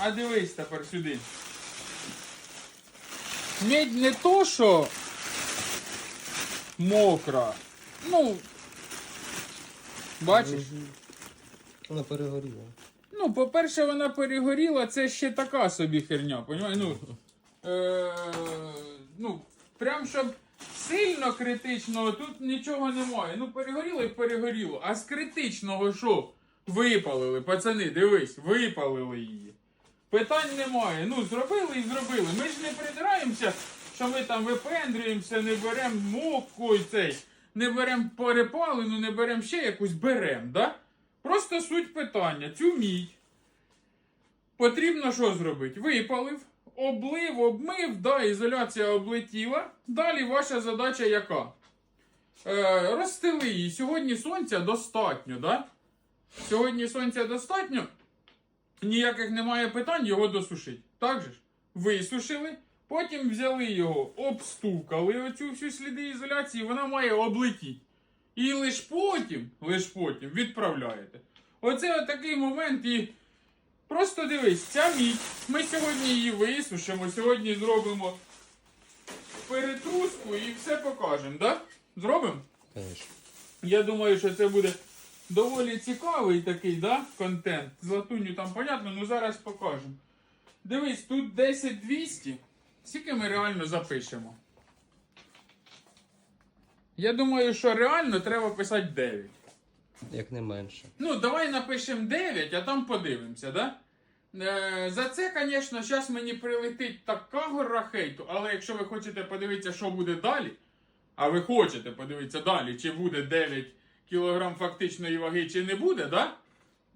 А дивись тепер сюди. Медь не то, що мокра. Ну. Бачиш? Вона перегоріла. Ну, по-перше, вона перегоріла, це ще така собі херня, понімаєш? Ну, е, ну, прям щоб сильно критичного тут нічого немає. Ну, перегоріло і перегоріло. А з критичного що? Випалили, пацани, дивись, випалили її. Питань немає. Ну, зробили і зробили. Ми ж не придираємося, що ми там випендрюємося, не беремо мокку і цей, не беремо перепалену, не беремо ще якусь беремо, да? Просто суть питання. Цю мідь потрібно що зробити? Випалив, облив, обмив, да, ізоляція облетіла. Далі ваша задача яка? Е, розстели її. Сьогодні сонця достатньо, да? Сьогодні сонця достатньо. Ніяких немає питань його досушити. Так же ж? Висушили, потім взяли його, обстукали оцю всю сліди ізоляції, вона має облетіти. І лиш потім, лиш потім відправляєте. Оце такий момент і. Просто дивись, ця мідь. Ми сьогодні її висушимо, сьогодні зробимо перетруску і все покажемо, так? Да? Зробимо? Конечно. Я думаю, що це буде доволі цікавий такий, да, контент. З латунню там понятно, ну зараз покажемо. Дивись, тут 10-200. Скільки ми реально запишемо? Я думаю, що реально треба писати 9. Як не менше. Ну, давай напишемо 9, а там подивимося, да? Е, за це, звісно, зараз мені прилетить така гора хейту, але якщо ви хочете подивитися, що буде далі, а ви хочете подивитися далі, чи буде 9 кг фактичної ваги, чи не буде, да?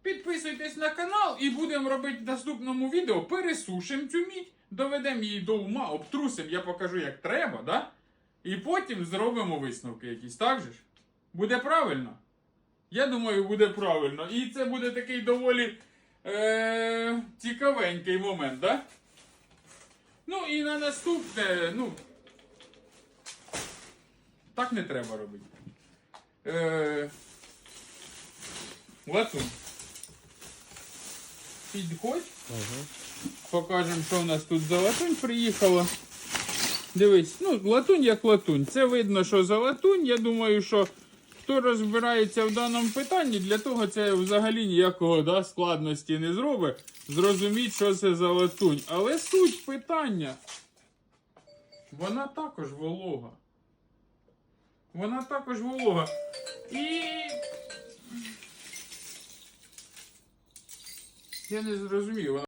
Підписуйтесь на канал і будемо робити в наступному відео. Пересушимо цю мідь, доведемо її до ума, обтрусимо, я покажу, як треба, да? І потім зробимо висновки якісь, так же ж? Буде правильно? Я думаю, буде правильно. І це буде такий доволі е- цікавенький момент, да? Ну і на наступне, ну. Так не треба робити. Е- Латунь. Підходь. Угу. Покажемо, що у нас тут за латунь приїхала. Дивись, ну, латунь як латунь. Це видно, що за латунь. Я думаю, що хто розбирається в даному питанні, для того це взагалі ніякого да, складності не зробить. Зрозуміть, що це за латунь. Але суть питання. Вона також волога. Вона також волога. І. Я не зрозумів.